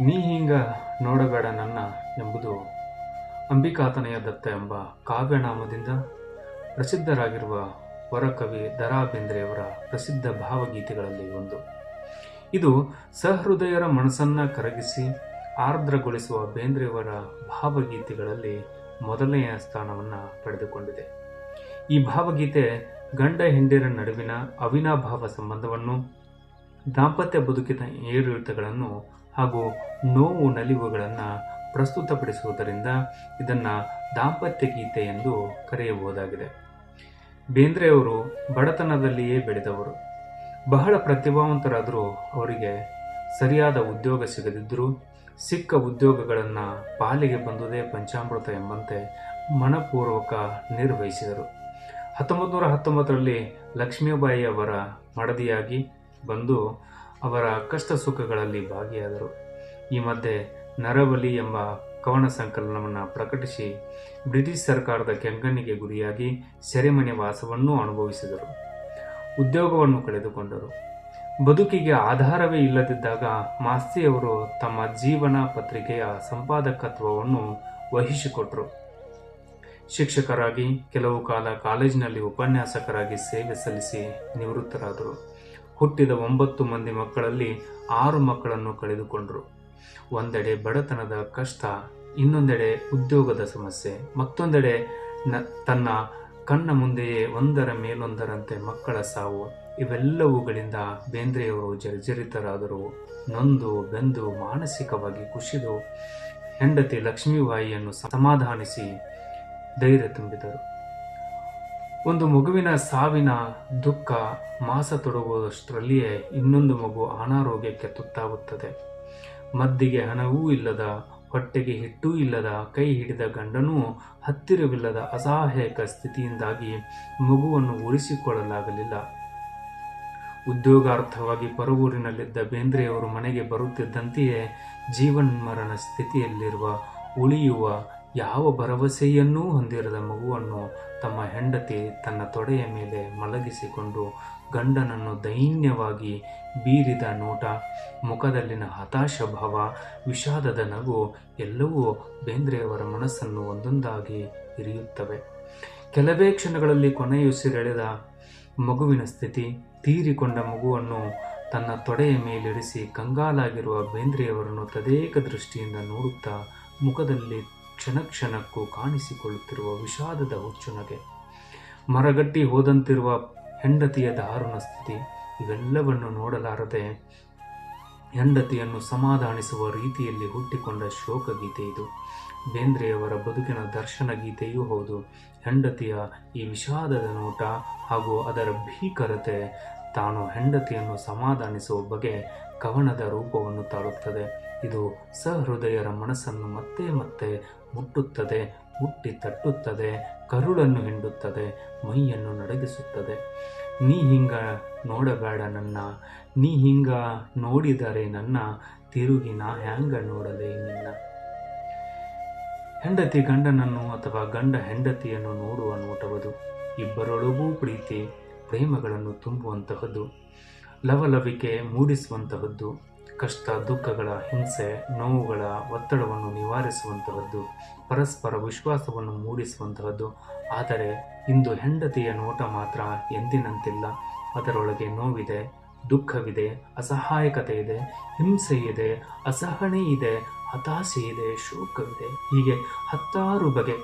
ನೀ ಹಿಂಗ ನೋಡಬೇಡ ನನ್ನ ಎಂಬುದು ಅಂಬಿಕಾತನಯ ದತ್ತ ಎಂಬ ಕಾವ್ಯನಾಮದಿಂದ ಪ್ರಸಿದ್ಧರಾಗಿರುವ ವರಕವಿ ದರಾ ಬೇಂದ್ರೆಯವರ ಪ್ರಸಿದ್ಧ ಭಾವಗೀತೆಗಳಲ್ಲಿ ಒಂದು. ಇದು ಸಹೃದಯರ ಮನಸ್ಸನ್ನು ಕರಗಿಸಿ ಆರ್ದ್ರಗೊಳಿಸುವ ಬೇಂದ್ರೆಯವರ ಭಾವಗೀತೆಗಳಲ್ಲಿ ಮೊದಲನೆಯ ಸ್ಥಾನವನ್ನು ಪಡೆದುಕೊಂಡಿದೆ. ಈ ಭಾವಗೀತೆ ಗಂಡ ಹೆಂಡಿರ ನಡುವಿನ ಅವಿನಾಭಾವ ಸಂಬಂಧವನ್ನು ದಾಂಪತ್ಯ ಬದುಕಿನ ಏರಿಳಿತಗಳನ್ನು ಹಾಗೂ ನೋವು ನಲಿವುಗಳನ್ನು ಪ್ರಸ್ತುತಪಡಿಸುವುದರಿಂದ ಇದನ್ನು ದಾಂಪತ್ಯ ಗೀತೆ ಎಂದು ಕರೆಯಬಹುದಾಗಿದೆ. ಬೇಂದ್ರೆಯವರು ಬಡತನದಲ್ಲಿಯೇ ಬೆಳೆದವರು. ಬಹಳ ಪ್ರತಿಭಾವಂತರಾದರೂ ಅವರಿಗೆ ಸರಿಯಾದ ಉದ್ಯೋಗ ಸಿಗದಿದ್ದರೂ ಸಿಕ್ಕ ಉದ್ಯೋಗಗಳನ್ನು ಪಾಲಿಗೆ ಬಂದುದೇ ಪಂಚಾಮೃತ ಎಂಬಂತೆ ಮನಪೂರ್ವಕ ನಿರ್ವಹಿಸಿದರು. ಹತ್ತೊಂಬತ್ತು ನೂರ ಹತ್ತೊಂಬತ್ತರಲ್ಲಿ ಲಕ್ಷ್ಮೀಬಾಯಿಯವರ ಮಡದಿಯಾಗಿ ಬಂದು ಅವರ ಕಷ್ಟ ಸುಖಗಳಲ್ಲಿ ಭಾಗಿಯಾದರು. ಈ ಮಧ್ಯೆ ನರಬಲಿ ಎಂಬ ಕವನ ಸಂಕಲನವನ್ನು ಪ್ರಕಟಿಸಿ ಬ್ರಿಟಿಷ್ ಸರ್ಕಾರದ ಕೆಂಗಣ್ಣಿಗೆ ಗುರಿಯಾಗಿ ಸೆರೆಮನೆ ವಾಸವನ್ನು ಅನುಭವಿಸಿದರು. ಉದ್ಯೋಗವನ್ನು ಕಳೆದುಕೊಂಡರು. ಬದುಕಿಗೆ ಆಧಾರವೇ ಇಲ್ಲದಿದ್ದಾಗ ಮಾಸ್ತಿಯವರು ತಮ್ಮ ಜೀವನ ಪತ್ರಿಕೆಯ ಸಂಪಾದಕತ್ವವನ್ನು ವಹಿಸಿಕೊಟ್ಟರು ಶಿಕ್ಷಕರಾಗಿ ಕೆಲವು ಕಾಲ ಕಾಲೇಜಿನಲ್ಲಿ ಉಪನ್ಯಾಸಕರಾಗಿ ಸೇವೆ ಸಲ್ಲಿಸಿ ನಿವೃತ್ತರಾದರು. ಹುಟ್ಟಿದ ಒಂಬತ್ತು ಮಂದಿ ಮಕ್ಕಳಲ್ಲಿ ಆರು ಮಕ್ಕಳನ್ನು ಕಳೆದುಕೊಂಡರು. ಒಂದೆಡೆ ಬಡತನದ ಕಷ್ಟ, ಇನ್ನೊಂದೆಡೆ ಉದ್ಯೋಗದ ಸಮಸ್ಯೆ, ಮತ್ತೊಂದೆಡೆ ನ, ತನ್ನ ಕಣ್ಣ ಮುಂದೆಯೇ ಒಂದರ ಮೇಲೊಂದರಂತೆ ಮಕ್ಕಳ ಸಾವು. ಇವೆಲ್ಲವುಗಳಿಂದ ಬೇಂದ್ರೆಯವರು ಜರ್ಜರಿತರಾದರು ನೊಂದು, ಬೆಂದು, ಮಾನಸಿಕವಾಗಿ ಕುಸಿದು ಹೆಂಡತಿ ಲಕ್ಷ್ಮೀಬಾಯಿಯನ್ನು ಸಮಾಧಾನಿಸಿ ಧೈರ್ಯ ತುಂಬಿದರು. ಒಂದು ಮಗುವಿನ ಸಾವಿನ ದುಃಖ ಮಾಸ ತೊಡಗುವುದಷ್ಟರಲ್ಲಿಯೇ ಇನ್ನೊಂದು ಮಗು ಅನಾರೋಗ್ಯಕ್ಕೆ ತುತ್ತಾಗುತ್ತದೆ ಮದ್ದಿಗೆ ಹಣವೂ ಇಲ್ಲದ, ಹೊಟ್ಟೆಗೆ ಹಿಟ್ಟೂ ಇಲ್ಲದ, ಕೈ ಹಿಡಿದ ಗಂಡನೂ ಹತ್ತಿರವಿಲ್ಲದ ಅಸಹಾಯಕ ಸ್ಥಿತಿಯಿಂದಾಗಿ ಮಗುವನ್ನು ಉಳಿಸಿಕೊಳ್ಳಲಾಗಲಿಲ್ಲ ಉದ್ಯೋಗಾರ್ಥವಾಗಿ ಪರವೂರಿನಲ್ಲಿದ್ದ ಬೇಂದ್ರೆಯವರು ಮನೆಗೆ ಬರುತ್ತಿದ್ದಂತೆಯೇ ಜೀವನ್ಮರಣ ಸ್ಥಿತಿಯಲ್ಲಿರುವ, ಉಳಿಯುವ ಯಾವ ಭರವಸೆಯನ್ನೂ ಹೊಂದಿರದ ಮಗುವನ್ನು ತಮ್ಮ ಹೆಂಡತಿ ತನ್ನ ತೊಡೆಯ ಮೇಲೆ ಮಲಗಿಸಿಕೊಂಡು ಗಂಡನನ್ನು ದೈನ್ಯವಾಗಿ ಬೀರಿದ ನೋಟ, ಮುಖದಲ್ಲಿನ ಹತಾಶ ಭಾವ, ವಿಷಾದದ ನಗು ಎಲ್ಲವೂ ಬೇಂದ್ರೆಯವರ ಮನಸ್ಸನ್ನು ಒಂದೊಂದಾಗಿ ಹಿರಿಯುತ್ತವೆ ಕೆಲವೇ ಕ್ಷಣಗಳಲ್ಲಿ ಕೊನೆಯುಸಿರೆಳೆದ ಮಗುವಿನ ಸ್ಥಿತಿ ತೀರಿಕೊಂಡ ಮಗುವನ್ನು ತನ್ನ ತೊಡೆಯ ಮೇಲಿರಿಸಿ ಕಂಗಾಲಾಗಿರುವ ಬೇಂದ್ರೆಯವರನ್ನು ತದೇಕ ದೃಷ್ಟಿಯಿಂದ ನೋಡುತ್ತಾ ಮುಖದಲ್ಲಿ ಕ್ಷಣ ಕ್ಷಣಕ್ಕೂ ಕಾಣಿಸಿಕೊಳ್ಳುತ್ತಿರುವ ವಿಷಾದದ ಹುಚ್ಚುನಗೆ. ಮರಗಟ್ಟಿ ಹೋದಂತಿರುವ ಹೆಂಡತಿಯ ದಾರುಣ ಸ್ಥಿತಿ ಇವೆಲ್ಲವನ್ನು ನೋಡಲಾರದೆ ಹೆಂಡತಿಯನ್ನು ಸಮಾಧಾನಿಸುವ ರೀತಿಯಲ್ಲಿ ಹುಟ್ಟಿಕೊಂಡ ಶೋಕಗೀತೆ ಇದು. ಬೇಂದ್ರೆಯವರ ಬದುಕಿನ ದರ್ಶನ ಗೀತೆಯೂ ಹೌದು. ಹೆಂಡತಿಯ ಈ ವಿಷಾದದ ನೋಟ ಹಾಗೂ ಅದರ ಭೀಕರತೆ ತಾನು ಹೆಂಡತಿಯನ್ನು ಸಮಾಧಾನಿಸುವ ಬಗೆ ಕವನದ ರೂಪವನ್ನು ತಾಳುತ್ತದೆ. ಇದು ಸಹೃದಯರ ಮನಸ್ಸನ್ನು ಮತ್ತೆ ಮತ್ತೆ ಮುಟ್ಟುತ್ತದೆ, ಮುಟ್ಟಿ ತಟ್ಟುತ್ತದೆ, ಕರುಳನ್ನು ಹಿಂಡುತ್ತದೆ, ಮೈಯನ್ನು ನಡಗಿಸುತ್ತದೆ. ನೀ ಹಿಂಗ ನೋಡಬೇಡ ನನ್ನ, ನೀ ಹಿಂಗ ನೋಡಿದರೆ ನನ್ನ ತಿರುಗಿ ನಾ ಹ್ಯಾಂಗ ನೋಡಲೇ ನಿನ್ನ? ಹೆಂಡತಿ ಗಂಡನನ್ನು ಅಥವಾ ಗಂಡ ಹೆಂಡತಿಯನ್ನು ನೋಡುವ ನೋಟವದು. ಇಬ್ಬರೊಳಗೂ ಪ್ರೀತಿ, ಪ್ರೇಮಗಳನ್ನು ತುಂಬುವಂತಹದ್ದು. ಲವಲವಿಕೆ ಮೂಡಿಸುವಂತಹದ್ದು. ಕಷ್ಟ, ದುಃಖಗಳ, ಹಿಂಸೆ, ನೋವುಗಳ ಒತ್ತಡವನ್ನು ನಿವಾರಿಸುವಂತಹದ್ದು, ಪರಸ್ಪರ ವಿಶ್ವಾಸವನ್ನು ಮೂಡಿಸುವಂತಹದ್ದು. ಆದರೆ ಇಂದು ಹೆಂಡತಿಯ ನೋಟ ಮಾತ್ರ ಎಂದಿನಂತಿಲ್ಲ. ಅದರೊಳಗೆ ನೋವಿದೆ, ದುಃಖವಿದೆ ಅಸಹಾಯಕತೆ ಇದೆ ಹಿಂಸೆ ಇದೆ ಅಸಹನೆ ಇದೆ ಹತಾಶೆ ಇದೆ ಶೋಕವಿದೆ. ಹೀಗೆ ಹತ್ತಾರು ಬಗೆ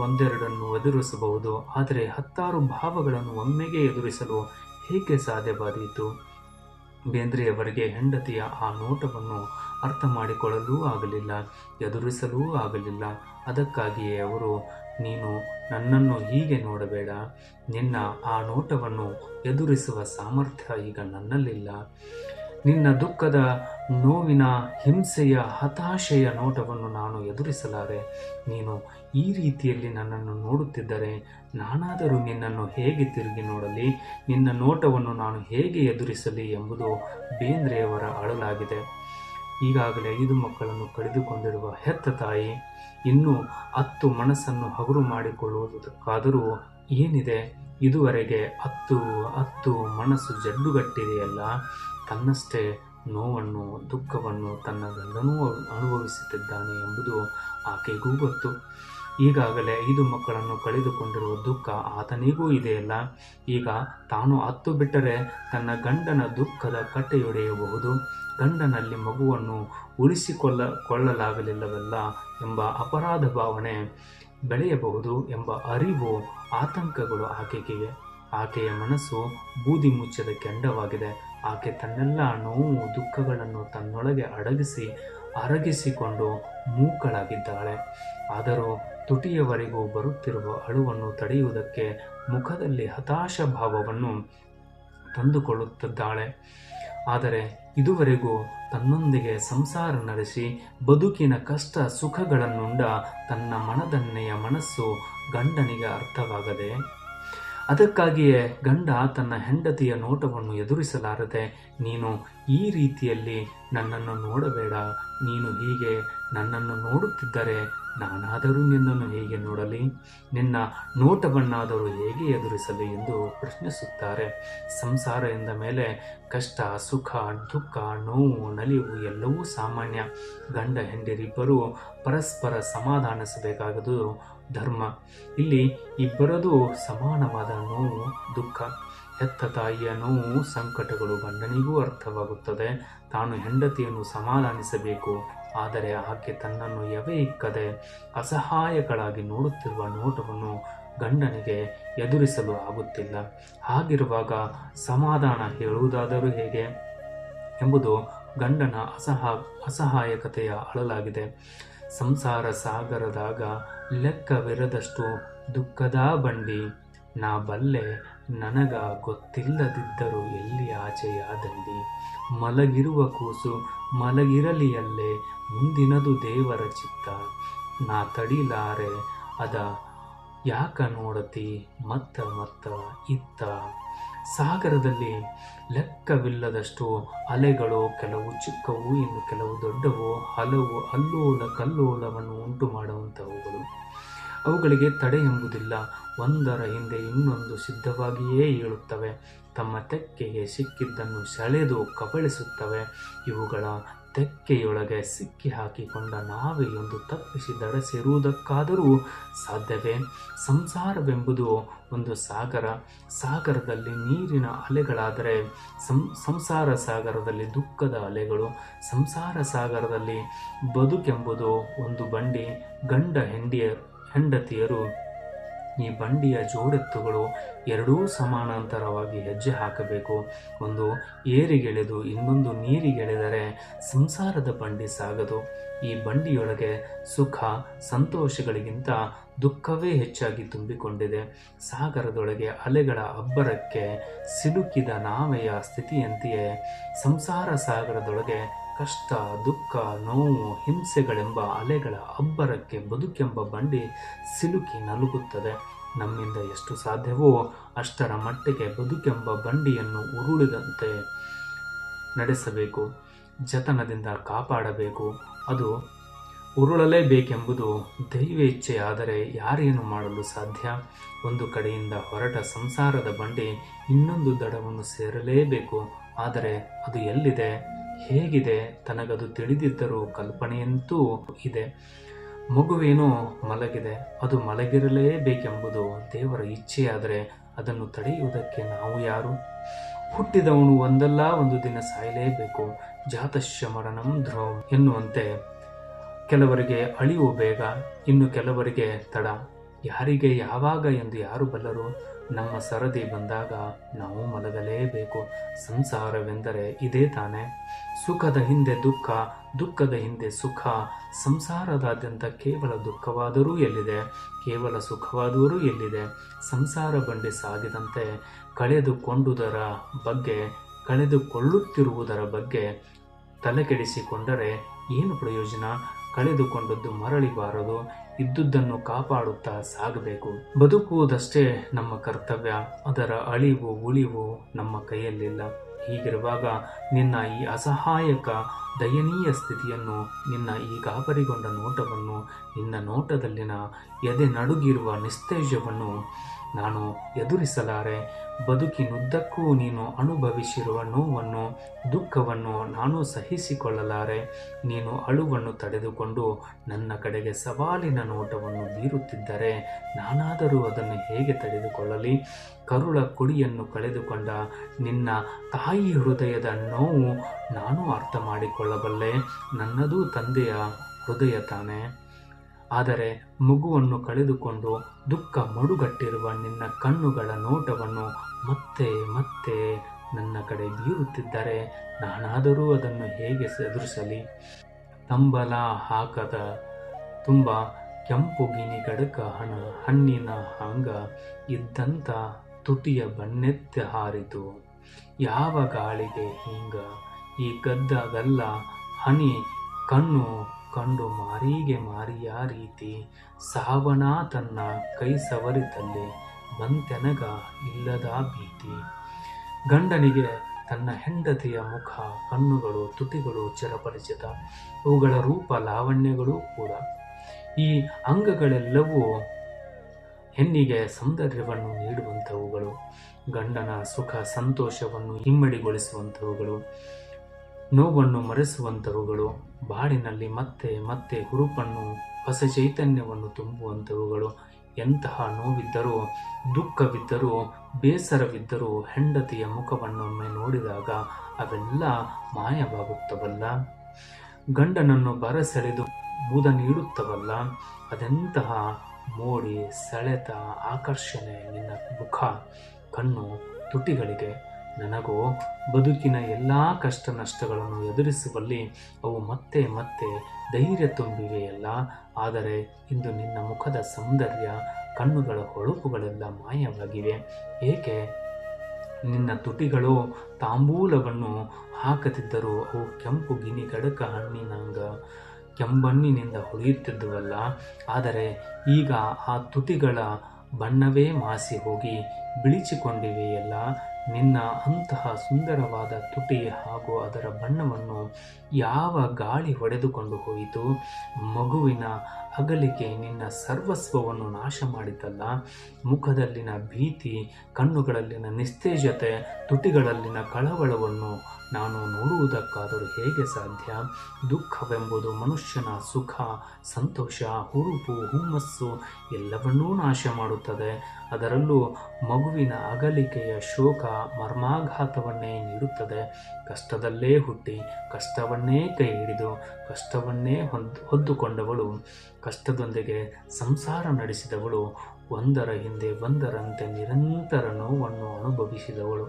ಒಂದೆರಡನ್ನು ಎದುರಿಸಬಹುದು. ಆದರೆ ಹತ್ತಾರು ಭಾವಗಳನ್ನು ಒಮ್ಮೆಗೆ ಎದುರಿಸಲು ಹೇಗೆ ಸಾಧ್ಯವಾದೀತು? ಬೇಂದ್ರೆಯವರಿಗೆ ಹೆಂಡತಿಯ ಆ ನೋಟವನ್ನು ಅರ್ಥ ಮಾಡಿಕೊಳ್ಳಲೂ ಆಗಲಿಲ್ಲ, ಎದುರಿಸಲೂ ಆಗಲಿಲ್ಲ. ಅದಕ್ಕಾಗಿಯೇ ಅವರು, ನೀನು ನನ್ನನ್ನು ಹೀಗೆ ನೋಡಬೇಡ. ನಿನ್ನ ಆ ನೋಟವನ್ನು ಎದುರಿಸುವ ಸಾಮರ್ಥ್ಯ ಈಗ ನನ್ನಲ್ಲಿಲ್ಲ. ನಿನ್ನ ದುಃಖದ ನೋವಿನ ಹಿಂಸೆಯ ಹತಾಶೆಯ ನೋಟವನ್ನು ನಾನು ಎದುರಿಸಲಾರೆ. ನೀನು ಈ ರೀತಿಯಲ್ಲಿ ನನ್ನನ್ನು ನೋಡುತ್ತಿದ್ದರೆ ನಾನಾದರೂ ನಿನ್ನನ್ನು ಹೇಗೆ ತಿರುಗಿ ನೋಡಲಿ? ನಿನ್ನ ನೋಟವನ್ನು ನಾನು ಹೇಗೆ ಎದುರಿಸಲಿ ಎಂಬುದು ಬೇಂದ್ರೆಯವರ ಅಳಲಾಗಿದೆ. ಈಗಾಗಲೇ ಐದು ಮಕ್ಕಳನ್ನು ಕಳೆದುಕೊಂಡಿರುವ ಹೆತ್ತ ತಾಯಿ, ಇನ್ನೂ ಹತ್ತು ಮನಸ್ಸನ್ನು ಹಗುರು ಮಾಡಿಕೊಳ್ಳುವುದಕ್ಕಾದರೂ ಏನಿದೆ? ಇದುವರೆಗೆ ಹತ್ತು ಹತ್ತು ಮನಸ್ಸು ಜಡ್ಡುಗಟ್ಟಿದೆಯಲ್ಲ. ತನ್ನಷ್ಟೇ ನೋವನ್ನು, ದುಃಖವನ್ನು ತನ್ನ ಗಂಡನೂ ಅನುಭವಿಸುತ್ತಿದ್ದಾನೆ ಎಂಬುದು ಆಕೆಗೂ ಗೊತ್ತು. ಈಗಾಗಲೇ ಐದು ಮಕ್ಕಳನ್ನು ಕಳೆದುಕೊಂಡಿರುವ ದುಃಖ ಆತನಿಗೂ ಇದೆಯಲ್ಲ. ಈಗ ತಾನು ಹತ್ತು ಬಿಟ್ಟರೆ ತನ್ನ ಗಂಡನ ದುಃಖದ ಕಟ್ಟೆಯೊಡೆಯಬಹುದು ಗಂಡನಲ್ಲಿ ಮಗುವನ್ನು ಉಳಿಸಿಕೊಳ್ಳ ಕೊಳ್ಳಲಾಗಲಿಲ್ಲವಲ್ಲ ಎಂಬ ಅಪರಾಧ ಭಾವನೆ ಬೆಳೆಯಬಹುದು ಎಂಬ ಅರಿವು ಆತಂಕಗಳು ಆಕೆಗೆ. ಆಕೆಯ ಮನಸ್ಸು ಬೂದಿ ಮುಚ್ಚದ ಕೆಂಡವಾಗಿದೆ. ಆಕೆ ತನ್ನೆಲ್ಲ ನೋವು, ದುಃಖಗಳನ್ನು ತನ್ನೊಳಗೆ ಅಡಗಿಸಿ ಅರಗಿಸಿಕೊಂಡು ಮೂಕಳಾಗಿದ್ದಾಳೆ. ಆದರೂ ತುಟಿಯವರೆಗೂ ಬರುತ್ತಿರುವ ಅಳುವನ್ನು ತಡೆಯುವುದಕ್ಕೆ ಮುಖದಲ್ಲಿ ಹತಾಶ ಭಾವವನ್ನು ತಂದುಕೊಳ್ಳುತ್ತಿದ್ದಾಳೆ. ಆದರೆ ಇದುವರೆಗೂ ತನ್ನೊಂದಿಗೆ ಸಂಸಾರ ನಡೆಸಿ ಬದುಕಿನ ಕಷ್ಟ ಸುಖಗಳನ್ನುಂಡ ತನ್ನ ಮನದನ್ನೆಯ ಮನಸ್ಸು ಗಂಡನಿಗೆ ಅರ್ಥವಾಗದೆ ಅದಕ್ಕಾಗಿಯೇ ಗಂಡ ತನ್ನ ಹೆಂಡತಿಯ ನೋಟವನ್ನು ಎದುರಿಸಲಾರದೆ, ನೀನು ಈ ರೀತಿಯಲ್ಲಿ ನನ್ನನ್ನು ನೋಡಬೇಡ, ನೀನು ಹೀಗೆ ನನ್ನನ್ನು ನೋಡುತ್ತಿದ್ದರೆ ನಾನಾದರೂ ನಿನ್ನನ್ನು ಹೇಗೆ ನೋಡಲಿ? ನಿನ್ನ ನೋಟವನ್ನಾದರೂ ಹೇಗೆ ಎದುರಿಸಲಿ? ಎಂದು ಪ್ರಶ್ನಿಸುತ್ತಾರೆ. ಸಂಸಾರ ಎಂದ ಮೇಲೆ ಕಷ್ಟ, ಸುಖ, ದುಃಖ, ನೋವು, ನಲಿವು ಎಲ್ಲವೂ ಸಾಮಾನ್ಯ. ಗಂಡ ಹೆಂಡರಿಬ್ಬರೂ ಪರಸ್ಪರ ಸಮಾಧಾನಿಸಬೇಕಾಗದು. ಧರ್ಮ. ಇಲ್ಲಿ ಇಬ್ಬರದು ಸಮಾನವಾದ ನೋವು, ದುಃಖ. ಹೆತ್ತ ತಾಯಿಯ ನೋವು, ಸಂಕಟಗಳು ಗಂಡನಿಗೂ ಅರ್ಥವಾಗುತ್ತದೆ. ತಾನು ಹೆಂಡತಿಯನ್ನು ಸಮಾಧಾನಿಸಬೇಕು. ಆದರೆ ಆಕೆ ತನ್ನನ್ನು ಎವೆ ಇಕ್ಕದೆ ಅಸಹಾಯಕಳಾಗಿ ನೋಡುತ್ತಿರುವ ನೋಟವನ್ನು ಗಂಡನಿಗೆ ಎದುರಿಸಲು ಆಗುತ್ತಿಲ್ಲ. ಹಾಗಿರುವಾಗ ಸಮಾಧಾನ ಹೇಳುವುದಾದರೂ ಹೇಗೆ? ಎಂಬುದು ಗಂಡನ ಅಸಹ, ಅಸಹಾಯಕತೆಯ ಅಳಲಾಗಿದೆ. ಸಂಸಾರ ಸಾಗರದಾಗ ಲೆಕ್ಕವಿರದಷ್ಟು ದುಃಖದ ಬಂಡಿ. ನಾ ಬಲ್ಲೆ ನನಗ ಗೊತ್ತಿಲ್ಲದಿದ್ದರೂ ಎಲ್ಲಿ ಆಚೆಯಾದಲ್ಲಿ? ಮಲಗಿರುವ ಕೂಸು ಮಲಗಿರಲಿಯಲ್ಲೇ ಮುಂದಿನದು ದೇವರ ಚಿತ್ತ. ನಾ ತಡಿಲಾರೆ ಅದ ಯಾಕ ನೋಡತಿ? ಮತ್ತ ಮತ್ತ ಇತ್ತ. ಸಾಗರದಲ್ಲಿ ಲೆಕ್ಕವಿಲ್ಲದಷ್ಟು ಅಲೆಗಳು ಕೆಲವು ಚಿಕ್ಕವು ಇನ್ನು ಕೆಲವು ದೊಡ್ಡವು ಹಲವು ಅಲ್ಲೋಲ ಕಲ್ಲೋಲವನ್ನು ಉಂಟು ಮಾಡುವಂಥವುಗಳು ಅವುಗಳಿಗೆ ತಡೆ ಎಂಬುದಿಲ್ಲ, ಒಂದರ ಹಿಂದೆ ಇನ್ನೊಂದು ಸಿದ್ಧವಾಗಿಯೇ ಏಳುತ್ತವೆ. ತಮ್ಮ ತೆಕ್ಕೆಗೆ ಸಿಕ್ಕಿದ್ದನ್ನು ಸೆಳೆದು ಕಬಳಿಸುತ್ತವೆ. ಇವುಗಳ ತೆಕ್ಕೆಯೊಳಗೆ ಸಿಕ್ಕಿ ಹಾಕಿಕೊಂಡ ನಾವೇ ಒಂದು ತಪ್ಪಿಸಿ ದಡ ಸೇರುವುದಕ್ಕಾದರೂ ಸಾಧ್ಯವೇ? ಸಂಸಾರವೆಂಬುದು ಒಂದು ಸಾಗರ. ಸಾಗರದಲ್ಲಿ ನೀರಿನ ಅಲೆಗಳಾದರೆ ಸಂಸಾರ ಸಾಗರದಲ್ಲಿ ದುಃಖದ ಅಲೆಗಳು. ಸಂಸಾರ ಸಾಗರದಲ್ಲಿ ಬದುಕೆಂಬುದು ಒಂದು ಬಂಡಿ. ಗಂಡ ಹೆಂಡಿಯ, ಹೆಂಡತಿಯರು ಈ ಬಂಡಿಯ ಜೋಡೆತ್ತುಗಳು ಎರಡೂ ಸಮಾನಾಂತರವಾಗಿ ಹೆಜ್ಜೆ ಹಾಕಬೇಕು. ಒಂದು ಏರಿಗೆಳೆದು ಇನ್ನೊಂದು ನೀರಿಗೆಳೆದರೆ ಸಂಸಾರದ ಬಂಡಿ ಸಾಗದು. ಈ ಬಂಡಿಯೊಳಗೆ ಸುಖ, ಸಂತೋಷಗಳಿಗಿಂತ ದುಃಖವೇ ಹೆಚ್ಚಾಗಿ ತುಂಬಿಕೊಂಡಿದೆ. ಸಾಗರದೊಳಗೆ ಅಲೆಗಳ ಅಬ್ಬರಕ್ಕೆ ಸಿಲುಕಿದ ನಾವೆಯ ಸ್ಥಿತಿಯಂತೆಯೇ ಸಂಸಾರ ಸಾಗರದೊಳಗೆ ಕಷ್ಟ, ದುಃಖ, ನೋವು, ಹಿಂಸೆಗಳೆಂಬ ಅಲೆಗಳ ಅಬ್ಬರಕ್ಕೆ ಬದುಕೆಂಬ ಬಂಡಿ ಸಿಲುಕಿ ನಲುಗುತ್ತದೆ. ನಮ್ಮಿಂದ ಎಷ್ಟು ಸಾಧ್ಯವೋ ಅಷ್ಟರ ಮಟ್ಟಿಗೆ ಬದುಕೆಂಬ ಬಂಡಿಯನ್ನು ಉರುಳಿದಂತೆ ನಡೆಸಬೇಕು. ಜತನದಿಂದ ಕಾಪಾಡಬೇಕು. ಅದು ಉರುಳಲೇಬೇಕೆಂಬುದು ದೈವ ಇಚ್ಛೆಯಾದರೆ ಯಾರೇನು ಮಾಡಲು ಸಾಧ್ಯ? ಒಂದು ಕಡೆಯಿಂದ ಹೊರಟ ಸಂಸಾರದ ಬಂಡಿ ಇನ್ನೊಂದು ದಡವನ್ನು ಸೇರಲೇಬೇಕು. ಆದರೆ ಅದು ಎಲ್ಲಿದೆ? ಹೇಗಿದೆ? ತನಗದು ತಿಳಿದಿದ್ದರೂ ಕಲ್ಪನೆಯಂತೂ ಇದೆ. ಮಗುವೇನೋ ಮಲಗಿದೆ. ಅದು ಮಲಗಿರಲೇಬೇಕೆಂಬುದು ದೇವರ ಇಚ್ಛೆಯಾದರೆ ಅದನ್ನು ತಡೆಯುವುದಕ್ಕೆ ನಾವು ಯಾರು? ಹುಟ್ಟಿದವನು ಒಂದಲ್ಲ, ಒಂದು ದಿನ ಸಾಯಲೇಬೇಕು. ಜಾತಶ್ಯ ಮರಣಂ ಧ್ರುವಂ ಎನ್ನುವಂತೆ ಕೆಲವರಿಗೆ ಅಳಿವು ಬೇಗ, ಇನ್ನು ಕೆಲವರಿಗೆ ತಡ. ಯಾರಿಗೆ ಯಾವಾಗ ಎಂದು ಯಾರು ಬಲ್ಲರು? ನಮ್ಮ ಸರದಿ ಬಂದಾಗ ನಾವು ಮಲಗಲೇಬೇಕು. ಸಂಸಾರವೆಂದರೆ ಇದೇ ತಾನೆ. ಸುಖದ ಹಿಂದೆ ದುಃಖ, ದುಃಖದ ಹಿಂದೆ ಸುಖ. ಸಂಸಾರದಾದ್ಯಂತ ಕೇವಲ ದುಃಖವಾದರೂ ಎಲ್ಲಿದೆ? ಕೇವಲ ಸುಖವಾದರೂ ಎಲ್ಲಿದೆ? ಸಂಸಾರ ಬಂಡಿ ಸಾಗಿದಂತೆ ಕಳೆದುಕೊಂಡುದರ ಬಗ್ಗೆ, ಕಳೆದುಕೊಳ್ಳುತ್ತಿರುವುದರ ಬಗ್ಗೆ ತಲೆಕೆಡಿಸಿಕೊಂಡರೆ ಏನು ಪ್ರಯೋಜನ? ಕಳೆದುಕೊಂಡದ್ದು ಮರಳಿಬಾರದು, ಇದ್ದುದನ್ನು ಕಾಪಾಡುತ್ತಾ ಸಾಗಬೇಕು. ಬದುಕುವುದಷ್ಟೇ ನಮ್ಮ ಕರ್ತವ್ಯ, ಅದರ ಅಳಿವು ಉಳಿವು ನಮ್ಮ ಕೈಯಲ್ಲಿಲ್ಲ. ಹೀಗಿರುವಾಗ ನಿನ್ನ ಈ ಅಸಹಾಯಕ, ದಯನೀಯ ಸ್ಥಿತಿಯನ್ನು ನಿನ್ನ ಈ ಗಾಬರಿಗೊಂಡ ನೋಟವನ್ನು, ನಿನ್ನ ನೋಟದಲ್ಲಿನ ಎದೆ ನಡುಗಿರುವ ನಿಸ್ತೇಜವನ್ನು ನಾನು ಎದುರಿಸಲಾರೆ. ಬದುಕಿನುದ್ದಕ್ಕೂ ನೀನು ಅನುಭವಿಸಿರುವ ನೋವನ್ನು, ದುಃಖವನ್ನು ನಾನು ಸಹಿಸಿಕೊಳ್ಳಲಾರೆ. ನೀನು ಅಳುವನ್ನು ತಡೆದುಕೊಂಡು ನನ್ನ ಕಡೆಗೆ ಸವಾಲಿನ ನೋಟವನ್ನು ಬೀರುತ್ತಿದ್ದರೆ ನಾನಾದರೂ ಅದನ್ನು ಹೇಗೆ ತಡೆದುಕೊಳ್ಳಲಿ? ಕರುಳ ಕುಡಿಯನ್ನು ಕಳೆದುಕೊಂಡ ನಿನ್ನ ತಾಯಿ ಹೃದಯದ ನೋವು ನಾನು ಅರ್ಥ ಮಾಡಿಕೊಳ್ಳಬಲ್ಲೆ ನನ್ನದೂ ತಂದೆಯ ಹೃದಯ ತಾನೆ. ಆದರೆ ಮಗುವನ್ನು ಕಳೆದುಕೊಂಡು ದುಃಖ ಮಡುಗಟ್ಟಿರುವ ನಿನ್ನ ಕಣ್ಣುಗಳ ನೋಟವನ್ನು ಮತ್ತೆ ಮತ್ತೆ ನನ್ನ ಕಡೆ ಬೀರುತ್ತಿದ್ದರೆ ನಾನಾದರೂ ಅದನ್ನು ಹೇಗೆ ಎದುರಿಸಲಿ? ತಂಬಲ ಹಾಕದ ತುಂಬ ಕೆಂಪು ಗಿನಿ ಗಡಕ ಹಣ ಹಣ್ಣಿನ ಹಂಗ ಇದ್ದಂಥ ತುಟಿಯ ಬನ್ನೆತ್ತೆ ಹಾರಿತು. ಯಾವ ಗಾಳಿಗೆ ಹಿಂಗ? ಈ ಗದ್ದಗಲ್ಲ ಹನಿ ಕಣ್ಣು ಕಂಡು ಮಾರಿಗೆ ಮಾರಿಯ ರೀತಿ ಸಾವನ ತನ್ನ ಕೈ ಸವರಿತಲ್ಲಿ ಬಂತೆನಗ ಇಲ್ಲದ ಭೀತಿ. ಗಂಡನಿಗೆ ತನ್ನ ಹೆಂಡತಿಯ ಮುಖ, ಕಣ್ಣುಗಳು, ತುಟಿಗಳು ಚಿರಪರಿಚಿತ. ಅವುಗಳ ರೂಪ ಲಾವಣ್ಯಗಳು ಕೂಡ. ಈ ಅಂಗಗಳೆಲ್ಲವೂ ಹೆಣ್ಣಿಗೆ ಸೌಂದರ್ಯವನ್ನು ನೀಡುವಂಥವುಗಳು. ಗಂಡನ ಸುಖ, ಸಂತೋಷವನ್ನು ಇಮ್ಮಡಿಗೊಳಿಸುವಂಥವುಗಳು ನೋವನ್ನು ಮರೆಸುವಂಥವುಗಳು ಬಾಳಿನಲ್ಲಿ ಮತ್ತೆ ಮತ್ತೆ ಹುರುಪನ್ನು, ಹೊಸ ಚೈತನ್ಯವನ್ನು ತುಂಬುವಂಥವುಗಳು ಎಂತಹ ನೋವಿದ್ದರೂ, ದುಃಖವಿದ್ದರೂ, ಬೇಸರವಿದ್ದರೂ ಹೆಂಡತಿಯ ಮುಖವನ್ನೊಮ್ಮೆ ನೋಡಿದಾಗ ಅವೆಲ್ಲ ಮಾಯವಾಗುತ್ತವಲ್ಲ? ಗಂಡನನ್ನು ಬರಸೆಳೆದು ಮುದ ನೀಡುತ್ತವಲ್ಲ? ಅದೆಂತಹ ಮೋಡಿ, ಸೆಳೆತ, ಆಕರ್ಷಣೆ ನಿನ್ನ ಮುಖ, ಕಣ್ಣು ತುಟಿಗಳಿಗೆ. ನನಗೂ ಬದುಕಿನ ಎಲ್ಲ ಕಷ್ಟ ನಷ್ಟಗಳನ್ನು ಎದುರಿಸುವಲ್ಲಿ ಅವು ಮತ್ತೆ ಮತ್ತೆ ಧೈರ್ಯ ತುಂಬಿವೆಯಲ್ಲ. ಆದರೆ ಇಂದು ನಿನ್ನ ಮುಖದ ಸೌಂದರ್ಯ, ಕಣ್ಣುಗಳ ಹೊಳಪುಗಳೆಲ್ಲ ಮಾಯವಾಗಿವೆ. ಏಕೆ? ನಿನ್ನ ತುಟಿಗಳು ತಾಂಬೂಲವನ್ನು ಹಾಕದಿದ್ದರೂ ಅವು ಕೆಂಪು ಗಿನಿ ಗಡಕ ಹಣ್ಣಿನಂಗ, ಕೆಂಬಣ್ಣಿನಿಂದ ಹೊಳೆಯುತ್ತಿದ್ದುವಲ್ಲ. ಆದರೆ ಈಗ ಆ ತುಟಿಗಳ ಬಣ್ಣವೇ ಮಾಸಿ ಹೋಗಿ ಬಿಳಿಚಿಕೊಂಡಿವೆಯಲ್ಲ. ನಿನ್ನ ಅಂತಹ ಸುಂದರವಾದ ತುಟಿ ಹಾಗೂ ಅದರ ಬಣ್ಣವನ್ನು ಯಾವ ಗಾಳಿ ಹೊಡೆದುಕೊಂಡು ಹೋಯಿತು? ಮಗುವಿನ ಅಗಲಿಕೆ ನಿನ್ನ ಸರ್ವಸ್ವವನ್ನು ನಾಶ ಮಾಡಿತಲ್ಲ ಮುಖದಲ್ಲಿನ ಭೀತಿ, ಕಣ್ಣುಗಳಲ್ಲಿನ ನಿಸ್ತೇಜತೆ, ತುಟಿಗಳಲ್ಲಿನ ಕಳವಳವನ್ನು ನಾನು ನೋಡುವುದಕ್ಕಾದರೂ ಹೇಗೆ ಸಾಧ್ಯ? ದುಃಖವೆಂಬುದು ಮನುಷ್ಯನ ಸುಖ, ಸಂತೋಷ, ಹುರುಪು, ಹುಮ್ಮಸ್ಸು ಎಲ್ಲವನ್ನೂ ನಾಶ ಮಾಡುತ್ತದೆ ಅದರಲ್ಲೂ ಮಗುವಿನ ಅಗಲಿಕೆಯ ಶೋಕ, ಮರ್ಮಾಘಾತವನ್ನೇ ನೀಡುತ್ತದೆ. ಕಷ್ಟದಲ್ಲೇ ಹುಟ್ಟಿ, ಕಷ್ಟವನ್ನೇ ಕೈ ಹಿಡಿದು ಕಷ್ಟವನ್ನೇ ಹೊಂದ್, ಹೊದ್ದುಕೊಂಡವಳು. ಕಷ್ಟದೊಂದಿಗೆ ಸಂಸಾರ ನಡೆಸಿದವಳು, ಒಂದರ ಹಿಂದೆ ಒಂದರಂತೆ ನಿರಂತರ ನೋವನ್ನು ಅನುಭವಿಸಿದವಳು,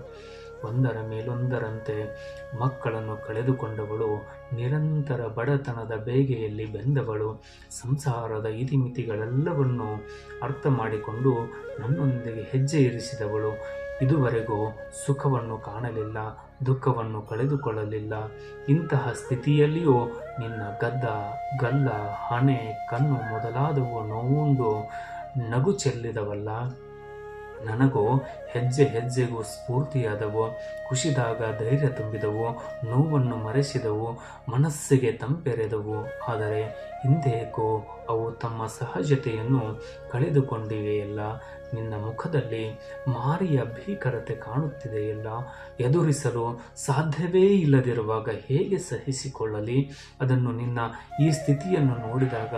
ಒಂದರ ಮೇಲೊಂದರಂತೆ ಮಕ್ಕಳನ್ನು ಕಳೆದುಕೊಂಡವಳು, ನಿರಂತರ ಬಡತನದ ಬೇಗೆಯಲ್ಲಿ ಬೆಂದವಳು, ಸಂಸಾರದ ಇತಿಮಿತಿಗಳೆಲ್ಲವನ್ನು ಅರ್ಥ ಮಾಡಿಕೊಂಡು ನನ್ನೊಂದಿಗೆ ಹೆಜ್ಜೆ ಇರಿಸಿದವಳು, ಇದುವರೆಗೂ ಸುಖವನ್ನು ಕಾಣಲಿಲ್ಲ ದುಃಖವನ್ನು ಕಳೆದುಕೊಳ್ಳಲಿಲ್ಲ. ಇಂತಹ ಸ್ಥಿತಿಯಲ್ಲಿಯೂ ನಿನ್ನ ಗದ್ದ, ಗಲ್ಲ, ಹಣೆ, ಕಣ್ಣು ಮೊದಲಾದವು ನೋವುಂಡು ನಗು ಚೆಲ್ಲಿದವಲ್ಲ. ನನಗೂ ಹೆಜ್ಜೆ ಹೆಜ್ಜೆಗೂ ಸ್ಫೂರ್ತಿಯಾದವು ಖುಷಿದಾಗ ಧೈರ್ಯ ತುಂಬಿದವು, ನೋವನ್ನು ಮರೆಸಿದವು, ಮನಸ್ಸಿಗೆ ತಂಪೆರೆದವು, ಆದರೆ ಹಿಂದೇಕೋ ಅವು ತಮ್ಮ ಸಹಜತೆಯನ್ನು ಕಳೆದುಕೊಂಡಿವೆಯಲ್ಲ. ನಿನ್ನ ಮುಖದಲ್ಲಿ ಮಾರಿಯ ಭೀಕರತೆ ಕಾಣುತ್ತಿದೆಯಲ್ಲ. ಎದುರಿಸಲು ಸಾಧ್ಯವೇ ಇಲ್ಲದಿರುವಾಗ ಹೇಗೆ ಸಹಿಸಿಕೊಳ್ಳಲಿ? ಅದನ್ನು ನಿನ್ನ ಈ ಸ್ಥಿತಿಯನ್ನು ನೋಡಿದಾಗ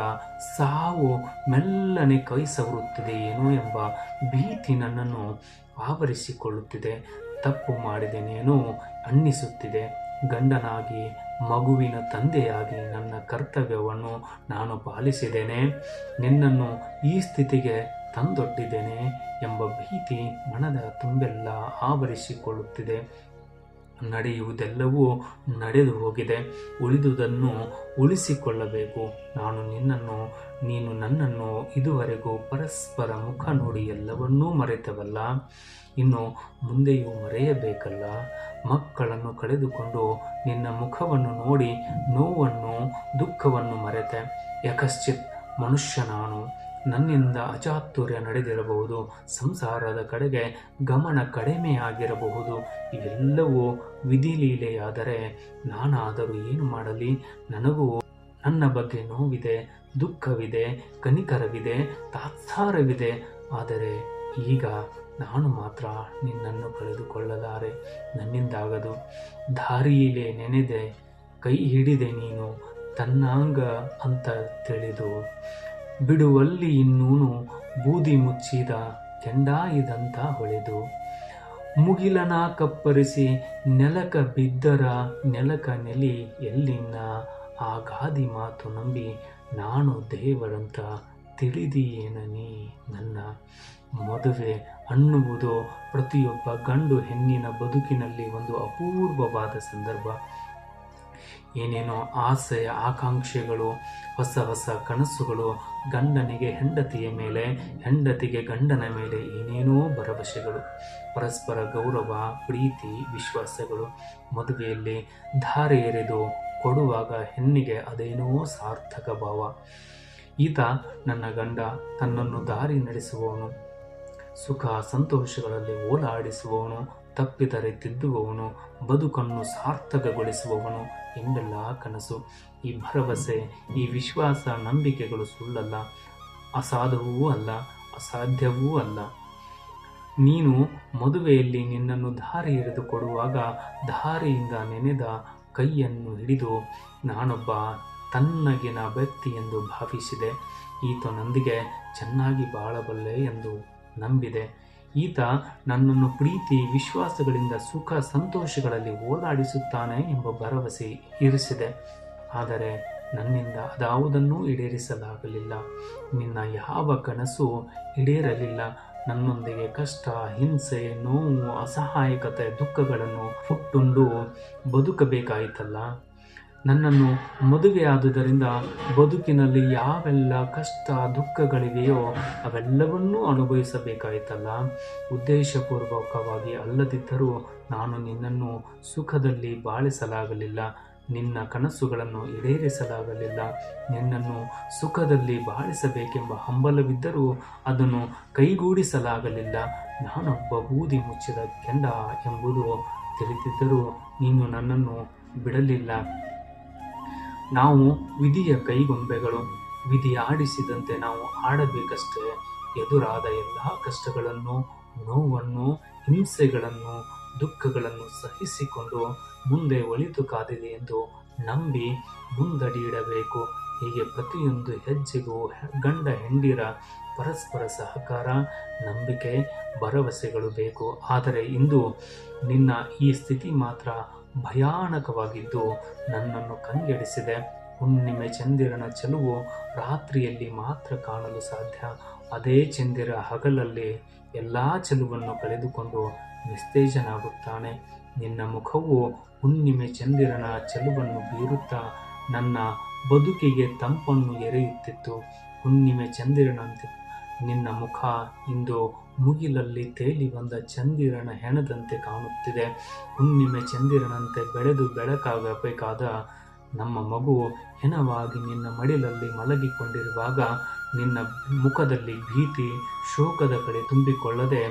ಸಾವು ಮೆಲ್ಲನೆ ಕೈ ಸವರುತ್ತಿದೆಯೇನೋ ಎಂಬ ಭೀತಿ ನನ್ನನ್ನು ಆವರಿಸಿಕೊಳ್ಳುತ್ತಿದೆ. ತಪ್ಪು ಮಾಡಿದೆನೇನೋ ಅನ್ನಿಸುತ್ತಿದೆ. ಗಂಡನಾಗಿ, ಮಗುವಿನ ತಂದೆಯಾಗಿ ನನ್ನ ಕರ್ತವ್ಯವನ್ನು ನಾನು ಪಾಲಿಸಿದ್ದೇನೆ. ನಿನ್ನನ್ನು ಈ ಸ್ಥಿತಿಗೆ ತಂದೊಡ್ಡಿದ್ದೇನೆ ಎಂಬ ಭೀತಿ ಮನದ ತುಂಬೆಲ್ಲ ಆವರಿಸಿಕೊಳ್ಳುತ್ತಿದೆ. ನಡೆಯುವುದೆಲ್ಲವೂ ನಡೆದು ಹೋಗಿದೆ. ಉಳಿದುದನ್ನು ಉಳಿಸಿಕೊಳ್ಳಬೇಕು. ನಾನು ನಿನ್ನನ್ನು, ನೀನು ನನ್ನನ್ನು ಇದುವರೆಗೂ ಪರಸ್ಪರ ಮುಖ ನೋಡಿ ಎಲ್ಲವನ್ನೂ ಮರೆತವಲ್ಲ. ಇನ್ನು ಮುಂದೆಯೂ ಮರೆಯಬೇಕಲ್ಲ. ಮಕ್ಕಳನ್ನು ಕಳೆದುಕೊಂಡು ನಿನ್ನ ಮುಖವನ್ನು ನೋಡಿ ನೋವನ್ನು, ದುಃಖವನ್ನು ಮರೆತೆ. ಯಕಶ್ಚಿತ್ ಮನುಷ್ಯ ನಾನು. ನನ್ನಿಂದ ಅಚಾತುರ್ಯ ನಡೆದಿರಬಹುದು, ಸಂಸಾರದ ಕಡೆಗೆ ಗಮನ ಕಡಿಮೆಯಾಗಿರಬಹುದು. ಇವೆಲ್ಲವೂ ವಿಧಿಲೀಲೆಯಾದರೆ ನಾನಾದರೂ ಏನು ಮಾಡಲಿ? ನನಗೂ ನನ್ನ ಬಗ್ಗೆ ನೋವಿದೆ, ದುಃಖವಿದೆ, ಕನಿಕರವಿದೆ, ತಾತ್ಸಾರವಿದೆ. ಆದರೆ ಈಗ ನಾನು ಮಾತ್ರ ನಿನ್ನನ್ನು ಕಳೆದುಕೊಳ್ಳಲಾರೆ. ನನ್ನಿಂದಾಗದು ದಾರಿಯಿಲೆ ನೆನೆದೆ, ಕೈ ಹಿಡಿದೆ ನೀನು, ತನ್ನಾಂಗ ಅಂತ ತಿಳಿದು ಬಿಡುವಲ್ಲಿ ಇನ್ನೂನು ಬೂದಿ ಮುಚ್ಚಿದ ಕೆಂಡಾಯಿದಂತ ಹೊಳೆದು. ಮುಗಿಲನ ಕಪ್ಪರಿಸಿ ನೆಲಕ ಬಿದ್ದರ ನೆಲಕ ನೆಲಿ ಎಲ್ಲಿನ್ನ? ಆ ಗಾದಿ ಮಾತು ನಂಬಿ ನಾನು ದೇವರಂತ ತಿಳಿದಿಯೇನನಿ ನನ್ನ ಮದುವೆ ಅನ್ನುವುದು ಪ್ರತಿಯೊಬ್ಬ ಗಂಡು ಹೆಣ್ಣಿನ ಬದುಕಿನಲ್ಲಿ ಒಂದು ಅಪೂರ್ವವಾದ ಸಂದರ್ಭ. ಏನೇನೋ ಆಸೆ ಆಕಾಂಕ್ಷೆಗಳು, ಹೊಸ ಹೊಸ ಕನಸುಗಳು ಗಂಡನಿಗೆ ಹೆಂಡತಿಯ ಮೇಲೆ, ಹೆಂಡತಿಗೆ ಗಂಡನ ಮೇಲೆ ಏನೇನೋ ಭರವಸೆಗಳು, ಪರಸ್ಪರ ಗೌರವ, ಪ್ರೀತಿ, ವಿಶ್ವಾಸಗಳು. ಮದುವೆಯಲ್ಲಿ ಧಾರೆ ಎರೆದು ಕೊಡುವಾಗ ಹೆಣ್ಣಿಗೆ ಅದೇನೋ ಸಾರ್ಥಕ ಭಾವ. ಈತ ನನ್ನ ಗಂಡ, ತನ್ನನ್ನು ದಾರಿ ನಡೆಸುವವನು. ಸುಖ, ಸಂತೋಷಗಳಲ್ಲಿ ಓಲಾಡಿಸುವವನು. ತಪ್ಪಿದರೆ ತಿದ್ದುವವನು, ಬದುಕನ್ನು ಸಾರ್ಥಕಗೊಳಿಸುವವನು ಎಂಬೆಲ್ಲ ಕನಸು. ಈ ಭರವಸೆ, ಈ ವಿಶ್ವಾಸ ನಂಬಿಕೆಗಳು ಸುಳ್ಳಲ್ಲ, ಅಸಾಧವೂ ಅಲ್ಲ, ಅಸಾಧ್ಯವೂ ಅಲ್ಲ. ನೀನು ಮದುವೆಯಲ್ಲಿ ನಿನ್ನನ್ನು ದಾರಿ ಹಿಡಿದುಕೊಡುವಾಗ ಕೊಡುವಾಗ ದಾರಿಯಿಂದ ನೆನೆದ ಕೈಯನ್ನು ಹಿಡಿದು ನಾನೊಬ್ಬ ತನ್ನಗಿನ ವ್ಯಕ್ತಿ ಎಂದು ಭಾವಿಸಿದೆ. ಈತನೊಂದಿಗೆ ಚೆನ್ನಾಗಿ ಬಾಳಬಲ್ಲೆ ಎಂದು ನಂಬಿದೆ. ಈತ ನನ್ನನ್ನು ಪ್ರೀತಿ, ವಿಶ್ವಾಸಗಳಿಂದ ಸುಖ, ಸಂತೋಷಗಳಲ್ಲಿ ಓಡಾಡಿಸುತ್ತಾನೆ ಎಂಬ ಭರವಸೆ ಇರಿಸಿದೆ. ಆದರೆ ನನ್ನಿಂದ ಅದಾವುದನ್ನೂ ಈಡೇರಿಸಲಾಗಲಿಲ್ಲ. ನಿನ್ನ ಯಾವ ಕನಸು ಈಡೇರಲಿಲ್ಲ. ನನ್ನೊಂದಿಗೆ ಕಷ್ಟ, ಹಿಂಸೆ, ನೋವು, ಅಸಹಾಯಕತೆ, ದುಃಖಗಳನ್ನು ಹುಟ್ಟುಂಡು ಬದುಕಬೇಕಾಯಿತಲ್ಲ. ನನ್ನನ್ನು ಮದುವೆಯಾದುದರಿಂದ ಬದುಕಿನಲ್ಲಿ ಯಾವೆಲ್ಲ ಕಷ್ಟ ದುಃಖಗಳಿವೆಯೋ ಅವೆಲ್ಲವನ್ನೂ ಅನುಭವಿಸಬೇಕಾಯಿತಲ್ಲ. ಉದ್ದೇಶಪೂರ್ವಕವಾಗಿ ಅಲ್ಲದಿದ್ದರೂ ನಾನು ನಿನ್ನನ್ನು ಸುಖದಲ್ಲಿ ಬಾಳಿಸಲಾಗಲಿಲ್ಲ. ನಿನ್ನ ಕನಸುಗಳನ್ನು ಈಡೇರಿಸಲಾಗಲಿಲ್ಲ. ನಿನ್ನನ್ನು ಸುಖದಲ್ಲಿ ಬಾಳಿಸಬೇಕೆಂಬ ಹಂಬಲವಿದ್ದರೂ ಅದನ್ನು ಕೈಗೂಡಿಸಲಾಗಲಿಲ್ಲ. ನಾನೊಬ್ಬ ಬೂದಿ ಮುಚ್ಚಿದ ಕೆಂಡ ಎಂಬುದು ತಿಳಿದಿದ್ದರೂ ನೀನು ನನ್ನನ್ನು ಬಿಡಲಿಲ್ಲ. ನಾವು ವಿಧಿಯ ಕೈಗೊಂಬೆಗಳು, ವಿಧಿ ಆಡಿಸಿದಂತೆ ನಾವು ಆಡಬೇಕಷ್ಟೇ. ಎದುರಾದ ಎಲ್ಲ ಕಷ್ಟಗಳನ್ನು, ನೋವನ್ನು, ಹಿಂಸೆಗಳನ್ನು, ದುಃಖಗಳನ್ನು ಸಹಿಸಿಕೊಂಡು ಮುಂದೆ ಒಳಿತು ಕಾದಿದೆ ಎಂದು ನಂಬಿ ಮುಂದಡಿಯಿಡಬೇಕು. ಹೀಗೆ ಪ್ರತಿಯೊಂದು ಹೆಜ್ಜೆಗೂ ಗಂಡ ಹೆಂಡಿರ ಪರಸ್ಪರ ಸಹಕಾರ, ನಂಬಿಕೆ, ಭರವಸೆಗಳು ಬೇಕು. ಆದರೆ ಇಂದು ನಿನ್ನ ಈ ಸ್ಥಿತಿ ಮಾತ್ರ ಭಯಾನಕವಾಗಿದ್ದು ನನ್ನನ್ನು ಕಂಗೆಡಿಸಿದೆ. ಹುಣ್ಣಿಮೆ ಚಂದಿರನ ಚೆಲುವು ರಾತ್ರಿಯಲ್ಲಿ ಮಾತ್ರ ಕಾಣಲು ಸಾಧ್ಯ. ಅದೇ ಚಂದಿರ ಹಗಲಲ್ಲಿ ಎಲ್ಲ ಚೆಲುವನ್ನು ಕಳೆದುಕೊಂಡು ನಿಸ್ತೇಜನಾಗುತ್ತಾನೆ. ನಿನ್ನ ಮುಖವು ಹುಣ್ಣಿಮೆ ಚಂದಿರನ ಚೆಲುವನ್ನು ಬೀರುತ್ತಾ ನನ್ನ ಬದುಕಿಗೆ ತಂಪನ್ನು ಎರೆಯುತ್ತಿತ್ತು. ಹುಣ್ಣಿಮೆ ಚಂದಿರನಂತೆ ನಿನ್ನ ಮುಖ ಇಂದು ಮುಗಿಲಲ್ಲಿ ತೇಲಿ ಬಂದ ಚಂದಿರನ ಹೆಣದಂತೆ ಕಾಣುತ್ತಿದೆ. ಹುಣ್ಣಿಮೆ ಚಂದಿರನಂತೆ ಬೆಳೆದು ಬೆಳಕಾಗಬೇಕಾದ ನಮ್ಮ ಮಗು ಹೆಣವಾಗಿ ನಿನ್ನ ಮಡಿಲಲ್ಲಿ ಮಲಗಿಕೊಂಡಿರುವಾಗ ನಿನ್ನ ಮುಖದಲ್ಲಿ ಭೀತಿ ಶೋಕದ ಕಡೆ ತುಂಬಿಕೊಳ್ಳದೆ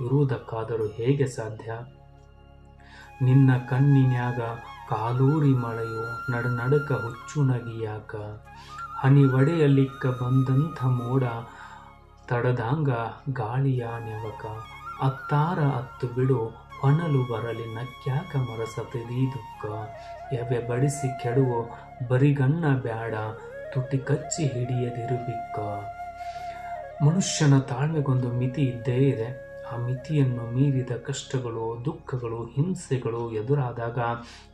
ಇರುವುದಕ್ಕಾದರೂ ಹೇಗೆ ಸಾಧ್ಯ? ನಿನ್ನ ಕಣ್ಣಿನ್ಯಾಗ ಕಾಲೂರಿ ಮಳೆಯು ನಡುನಡುಕ ಹನಿ ಒಡೆಯಲಿಕ್ಕ ಬಂದಂಥ ಮೋಡ ತಡದಾಂಗ ಗಾಳಿಯ ನೆವಕ, ಅತ್ತಾರ ಅತ್ತು ಬಿಡು, ಹೊನಲು ಬರಲಿ ನಕ್ಯಾಕ ಮರಸತದಿ ದುಃಖ. ಎವೆ ಬಡಿಸಿ ಕೆಡುವು, ಬರಿಗಣ್ಣ ಬ್ಯಾಡ, ತುಟಿ ಕಚ್ಚಿ ಹಿಡಿಯದಿರುಬಿಕ್ಕ ಮನುಷ್ಯನ ತಾಳ್ಮೆಗೊಂದು ಮಿತಿ ಇದ್ದೇ ಇದೆ. ಆ ಮಿತಿಯನ್ನು ಮೀರಿದ ಕಷ್ಟಗಳು, ದುಃಖಗಳು, ಹಿಂಸೆಗಳು ಎದುರಾದಾಗ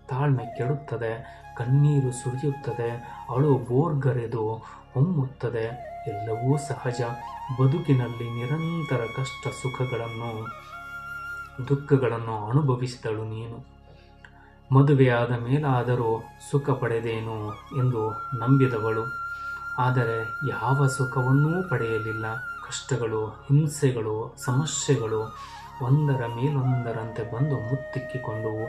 ತಾಳ್ಮೆ ಕೆಡುತ್ತದೆ, ಕಣ್ಣೀರು ಸುರಿಯುತ್ತದೆ, ಅಳು ಬೋರ್ಗರೆದು ಹೊಮ್ಮುತ್ತದೆ. ಎಲ್ಲವೂ ಸಹಜ. ಬದುಕಿನಲ್ಲಿ ನಿರಂತರ ಕಷ್ಟ ಸುಖಗಳನ್ನು ದುಃಖಗಳನ್ನು ಅನುಭವಿಸಿದಳು ನೀನು. ಮದುವೆಯಾದ ಮೇಲಾದರೂ ಸುಖ ಪಡೆದೇನು ಎಂದು ನಂಬಿದವಳು. ಆದರೆ ಯಾವ ಸುಖವನ್ನೂ ಪಡೆಯಲಿಲ್ಲ. ಕಷ್ಟಗಳು, ಹಿಂಸೆಗಳು, ಸಮಸ್ಯೆಗಳು ಒಂದರ ಮೇಲೊಂದರಂತೆ ಬಂದು ಮುತ್ತಿಕ್ಕಿಕೊಂಡವು.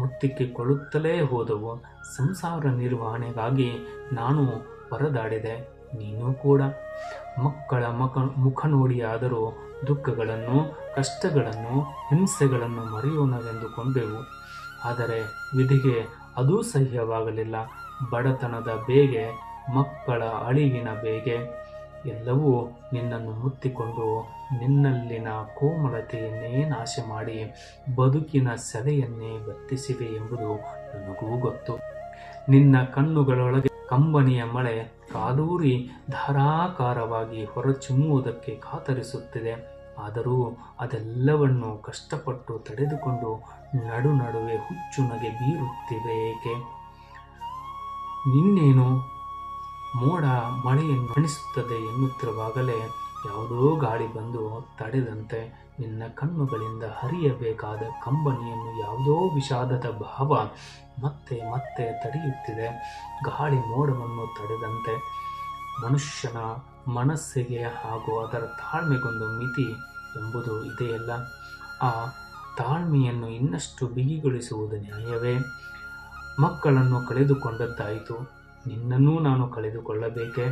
ಮುತ್ತಿಕ್ಕಿಕೊಳ್ಳುತ್ತಲೇ ಹೋದವು. ಸಂಸಾರ ನಿರ್ವಹಣೆಗಾಗಿ ನಾನು ಪರದಾಡಿದೆ ನೀನು ಕೂಡ ಮಕ್ಕಳ ಮಕ ಮುಖ ನೋಡಿಯಾದರೂ ದುಃಖಗಳನ್ನು, ಕಷ್ಟಗಳನ್ನು, ಹಿಂಸೆಗಳನ್ನು ಮರೆಯೋಣವೆಂದು ಕೊಂಡೆವು ಆದರೆ ವಿಧಿಗೆ ಅದೂ ಸಹ್ಯವಾಗಲಿಲ್ಲ. ಬಡತನದ ಬೇಗೆ, ಮಕ್ಕಳ ಅಳಿವಿನ ಬೇಗೆ. ಎಲ್ಲವೂ ನಿನ್ನನ್ನು ಮುತ್ತಿಕೊಂಡು ನಿನ್ನಲ್ಲಿನ ಕೋಮಲತೆಯನ್ನೇ ನಾಶ ಮಾಡಿ ಬದುಕಿನ ಸೆಲೆಯನ್ನೇ ಬತ್ತಿಸಿವೆ ಎಂಬುದು ನನಗೂ ಗೊತ್ತು. ನಿನ್ನ ಕಣ್ಣುಗಳೊಳಗೆ ಕಂಬನಿಯ ಮಳೆ ಕಾಲೂರಿ ಧಾರಾಕಾರವಾಗಿ ಹೊರಚಿಮ್ಮುವುದಕ್ಕೆ ಕಾತರಿಸುತ್ತಿದೆ. ಆದರೂ ಅದೆಲ್ಲವನ್ನು ಕಷ್ಟಪಟ್ಟು ತಡೆದುಕೊಂಡು ನಡು ನಡುವೆ ಹುಚ್ಚು ನಗೆ ಬೀರುತ್ತಿವೆ ಏಕೆ? ನಿನ್ನೇನು ಮೋಡ ಮಳೆಯನ್ನು ಅಣಿಸುತ್ತದೆ ಎನ್ನುತ್ತಿರುವಾಗಲೇ ಯಾವುದೋ ಗಾಳಿ ಬಂದು ತಡೆದಂತೆ ನಿನ್ನ ಕಣ್ಣುಗಳಿಂದ ಹರಿಯಬೇಕಾದ ಕಂಬನಿಯನ್ನು ಯಾವುದೋ ವಿಷಾದದ ಭಾವ ಮತ್ತೆ ಮತ್ತೆ ತಡೆಯುತ್ತಿದೆ. ಗಾಳಿ ಮೋಡವನ್ನು ತಡೆದಂತೆ ಮನುಷ್ಯನ ಮನಸ್ಸಿಗೆ ಹಾಗೂ ಅದರ ತಾಳ್ಮೆಗೊಂದು ಮಿತಿ ಎಂಬುದು ಇದೆಯಲ್ಲ. ಆ ತಾಳ್ಮೆಯನ್ನು ಇನ್ನಷ್ಟು ಬಿಗಿಗೊಳಿಸುವುದು ನ್ಯಾಯವೇ? ಮಕ್ಕಳನ್ನು ಕಳೆದುಕೊಂಡದ್ದಾಯಿತು. ನಿನ್ನನ್ನೂ ನಾನು ಕಳೆದುಕೊಳ್ಳಬೇಕೆ?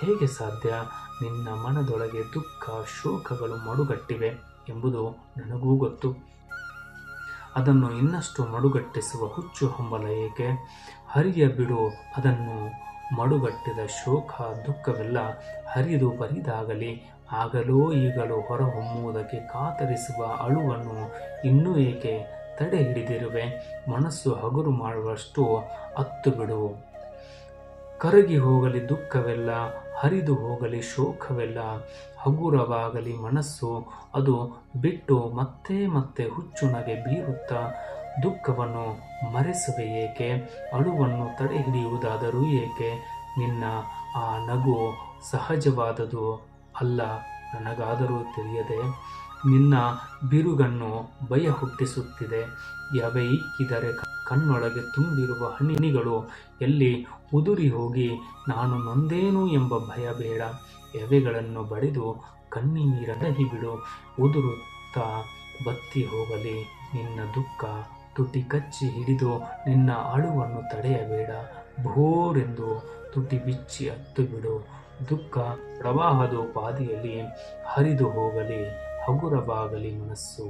ಹೇಗೆ ಸಾಧ್ಯ? ನಿನ್ನ ಮನದೊಳಗೆ ದುಃಖ, ಶೋಕಗಳು ಮಡುಗಟ್ಟಿವೆ ಎಂಬುದು ನನಗೂ ಗೊತ್ತು. ಅದನ್ನು ಇನ್ನಷ್ಟು ಮಡುಗಟ್ಟಿಸುವ ಹುಚ್ಚು ಹಂಬಲ ಏಕೆ? ಹರಿಯ ಬಿಡು, ಅದನ್ನು ಮಡುಗಟ್ಟಿದ ಶೋಕ, ದುಃಖವೆಲ್ಲ ಹರಿದು ಬರಿದಾಗಲಿ. ಆಗಲೋ ಈಗಲೋ ಹೊರಹೊಮ್ಮುವುದಕ್ಕೆ ಕಾತರಿಸುವ ಅಳುವನ್ನು ಇನ್ನೂ ಏಕೆ ತಡೆ ಹಿಡಿದಿರುವೆ ಮನಸ್ಸು ಹಗುರು ಮಾಡುವಷ್ಟು ಅತ್ತು ಬಿಡು. ಕರಗಿ ಹೋಗಲಿ ದುಃಖವೆಲ್ಲ, ಹರಿದು ಹೋಗಲಿ ಶೋಕವೆಲ್ಲ, ಹಗುರವಾಗಲಿ ಮನಸ್ಸು, ಅದು ಬಿಟ್ಟು ಮತ್ತೆ ಮತ್ತೆ ಹುಚ್ಚುನಗೆ ಬೀರುತ್ತಾ, ದುಃಖವನ್ನು ಮರೆಸುವೆ ಏಕೆ? ಅಳುವನ್ನು ತಡೆ ಹಿಡಿಯುವುದಾದರೂ ಏಕೆ? ನಿನ್ನ ಆ ನಗು ಸಹಜವಾದದು ಅಲ್ಲ. ನನಗಾದರೂ ತಿಳಿಯದೆ ನಿನ್ನ ಬಿರುಗನ್ನು ಭಯ ಹುಟ್ಟಿಸುತ್ತಿದೆ. ಯಾವೆ ಇಕ್ಕಿದರೆ ಕಣ್ಣೊಳಗೆ ತುಂಬಿರುವ ಹನಿಗಳು ಎಲ್ಲಿ ಉದುರಿ ಹೋಗಿ ನಾನು ನೊಂದೇನು ಎಂಬ ಭಯ ಬೇಡ. ಎವೆಗಳನ್ನು ಬಡಿದು ಕಣ್ಣೀರಡಹಿ ಬಿಡು ಉದುರುತ್ತಾ ಬತ್ತಿ ಹೋಗಲಿ. ನಿನ್ನ ದುಃಖ ತುಟಿ ಕಚ್ಚಿ ಹಿಡಿದು ನಿನ್ನ ಅಳುವನ್ನು ತಡೆಯಬೇಡ. ಭೋರೆಂದು ತುಟಿ ಬಿಚ್ಚಿ ಹತ್ತು ಬಿಡು ದುಃಖ ಪ್ರವಾಹದ ಉಪಾದಿಯಲ್ಲಿ ಹರಿದು ಹೋಗಲಿ ಹಗುರವಾಗಲಿ ಮನಸ್ಸು.